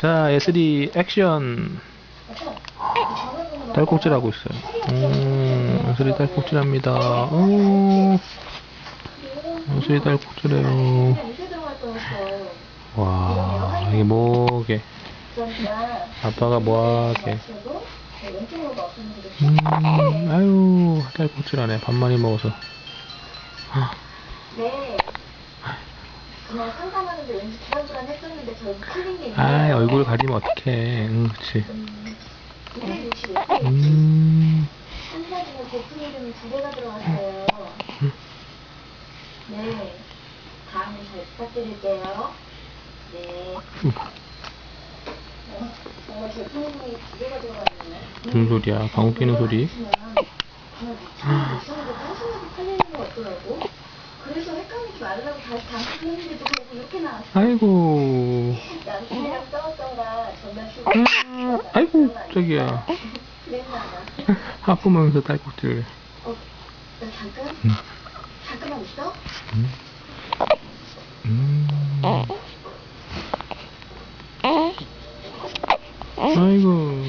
자, 예슬이 액션. 딸꾹질 하고 있어요. 음, 예슬이 딸꾹질 합니다. 오, 예슬이 딸꾹질해요. 냄새 들어갈 뻔했어. 와, 이게 뭐게? 아빠가 뭐하게? 음, 아유, 딸꾹질 하네. 밥 많이 먹어서. 네. 그냥 상담하는데 왠지 불안불안 했었는데 저는 틀린 게 있네요. 아, 얼굴 가리면 어떡해. 응, 그치. 음, 265. 음, 한 사진에 제품 이름이 두 개가 들어갔어요. 네. 다음에 잘 부탁드릴게요. 네. 어, 정말 제품 이름이 두 개가 들어갔네요. 무슨 소리야? 방귀 뀌는 소리? 팔리는 거 같더라고. 말라고 다시 당근했는데도 그러고 이렇게 나왔어. 아이고. 남편이랑 싸웠던가 전날 쉬고 음, 아이고, 저기야. 맨날 아프면서 딸꾹질. 어, 나 잠깐? 음. 잠깐만 있어? 음. 음. 아이고.